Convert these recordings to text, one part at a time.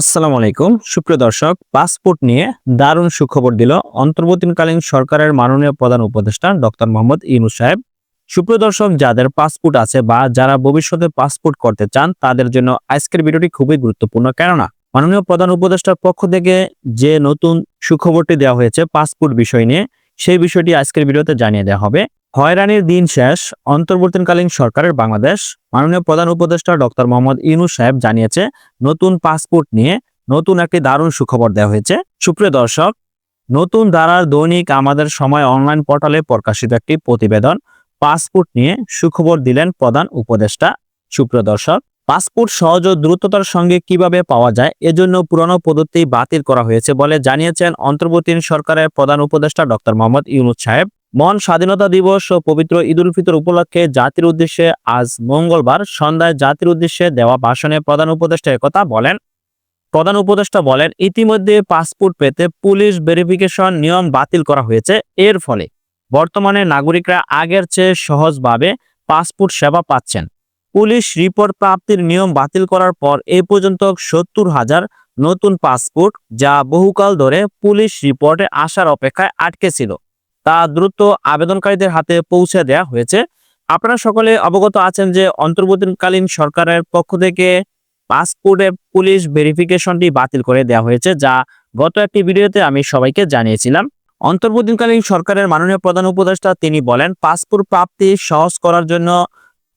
আসসালামু আলাইকুম। সুপ্রিয় দর্শক, পাসপোর্ট নিয়ে দারুণ সুখবর দিল অন্তর্বর্তীকালীন সরকারের মাননীয় প্রধান উপদেষ্টা ডক্টর মোহাম্মদ ইউনুস সাহেব। সুপ্রিয় দর্শক, যাদের পাসপোর্ট আছে বা যারা ভবিষ্যতে পাসপোর্ট করতে চান, তাদের জন্য আজকের ভিডিওটি খুবই গুরুত্বপূর্ণ। কেননা, মাননীয় প্রধান উপদেষ্টার পক্ষ থেকে যে নতুন সুখবরটি দেওয়া হয়েছে পাসপোর্ট বিষয় নিয়ে, সেই বিষয়টি আজকের ভিডিওতে জানিয়ে দেওয়া হবে। হয়রানির দিন শেষ, অন্তর্বর্তীকালীন সরকারের বাংলাদেশ। মাননীয় প্রধান উপদেষ্টা ডক্টর মোহাম্মদ ইউনুস সাহেব জানিয়েছে, নতুন পাসপোর্ট নিয়ে নতুন একটি দারুণ সুখবর দেওয়া হয়েছে। সুপ্রিয় দর্শক, নতুন ধারার দৈনিক আমাদের সময় অনলাইন পোর্টালে প্রকাশিত একটি প্রতিবেদন, পাসপোর্ট নিয়ে সুখবর দিলেন প্রধান উপদেষ্টা। সুপ্রিয় দর্শক, পাসপোর্ট সহজ ও দ্রুততার সঙ্গে কীভাবে পাওয়া যায়, এজন্য পুরনো পদ্ধতি বাতিল করা হয়েছে বলে জানিয়েছেন অন্তর্বর্তী সরকারের প্রধান উপদেষ্টা ডক্টর মোহাম্মদ ইউনুস সাহেব। মহান স্বাধীনতা দিবস ও পবিত্র ঈদুল ফিতর উপলক্ষে জাতির উদ্দেশ্যে আজ মঙ্গলবার সন্ধ্যায় জাতির উদ্দেশ্যে দেওয়া ভাষণে প্রধান উপদেষ্টা একথা বলেন। প্রধান উপদেষ্টা বলেন, ইতিমধ্যে পাসপোর্ট পেতে পুলিশ ভেরিফিকেশন নিয়ম বাতিল করা হয়েছে। এর ফলে বর্তমানে নাগরিকরা আগের চেয়ে সহজভাবে পাসপোর্ট সেবা পাচ্ছেন। পুলিশ রিপোর্ট প্রাপ্তির নিয়ম বাতিল করার পর এ পর্যন্ত সত্তর হাজার নতুন পাসপোর্ট যা বহুকাল ধরে পুলিশ রিপোর্টে আসার অপেক্ষায় আটকে ছিল। তা দ্রুত আবেদনকারীদের হাতে পৌঁছে দেওয়া হয়েছে। আপনারা সকলে অবগত আছেন যে অন্তর্বর্তীকালীন সরকারের পক্ষ থেকে পাসপোর্টে পুলিশ ভেরিফিকেশনটি বাতিল করে দেওয়া হয়েছে, যা গত একটি ভিডিওতে আমি সবাইকে জানিয়েছিলাম। অন্তর্বর্তীকালীন সরকারের মাননীয় প্রধান উপদেষ্টা তিনি বলেন, পাসপোর্ট প্রাপ্তি সহজ করার জন্য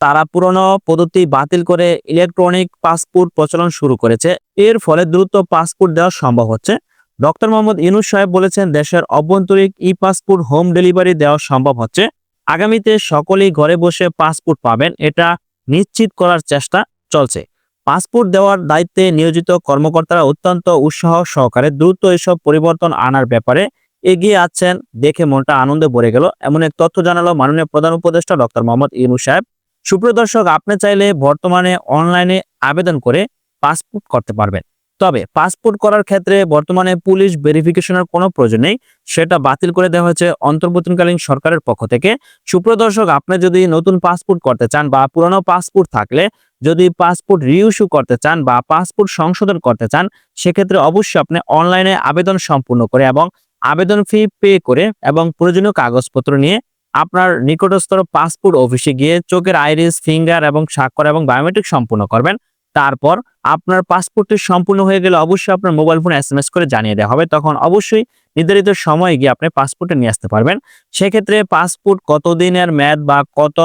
তারা পুরনো পদ্ধতি বাতিল করে ইলেকট্রনিক পাসপোর্ট প্রচলন শুরু করেছে। এর ফলে দ্রুত পাসপোর্ট দেওয়া সম্ভব হচ্ছে। ডক্টর মোহাম্মদ ইনুস সাহেব বলেছেন, দেশের অভ্যন্তরীণ ই পাসপোর্ট হোম ডেলিভারি দেওয়া সম্ভব হচ্ছে। আগামীতে সকলেই ঘরে বসে পাসপোর্ট পাবেন, এটা নিশ্চিত করার চেষ্টা চলছে। পাসপোর্ট দেওয়ার দায়িত্বে নিয়োজিত কর্মকর্তারা অত্যন্ত উৎসাহ সহকারে দ্রুত এসব পরিবর্তন আনার ব্যাপারে এগিয়ে আছেন। দেখে মনটা আনন্দে ভরে গেল। এমন এক তথ্য জানালো মাননীয় প্রধান উপদেষ্টা ডক্টর মোহাম্মদ ইনু সাহেব। সুপ্রিয় দর্শক, আপনি চাইলে বর্তমানে অনলাইনে আবেদন করে পাসপোর্ট করতে পারবেন। তবে পাসপোর্ট করার ক্ষেত্রে বর্তমানে পুলিশ ভেরিফিকেশনের কোনো প্রয়োজন নেই। সেটা বাতিল করে দেওয়া হয়েছে অন্তর্বর্তীকালীন সরকারের পক্ষ থেকে। সুপ্রদর্শক আপনি যদি নতুন পাসপোর্ট করতে চান বা পুরনো পাসপোর্ট থাকলে, যদি পাসপোর্ট রিইস্যু করতে চান বা পাসপোর্ট সংশোধন করতে চান, সেক্ষেত্রে অবশ্যই আপনি অনলাইনে আবেদন সম্পূর্ণ করে এবং আবেদন ফি পে করে এবং প্রয়োজনীয় কাগজপত্র নিয়ে আপনার নিকটস্থ পাসপোর্ট অফিসে গিয়ে চোখের আইরিস ফিঙ্গার এবং স্বাক্ষর এবং বায়োমেট্রিক সম্পূর্ণ করবেন। তারপর আপনার পাসপোর্টটি সম্পূর্ণ হয়ে গেলে অবশ্যই আপনার মোবাইল ফোনে এস করে জানিয়ে দেওয়া হবে। তখন অবশ্যই নির্ধারিত সময়ে গিয়ে আপনি পাসপোর্টে নিয়ে আসতে পারবেন। সেক্ষেত্রে পাসপোর্ট কতদিনের ম্যাদ বা কত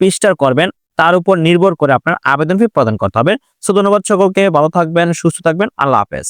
পৃষ্ঠার করবেন, তার উপর নির্ভর করে আপনার আবেদন ফি প্রদান করতে হবে। সো ধন্যবাদ সকলকে, ভালো থাকবেন, সুস্থ থাকবেন, আল্লাহ হাফেজ।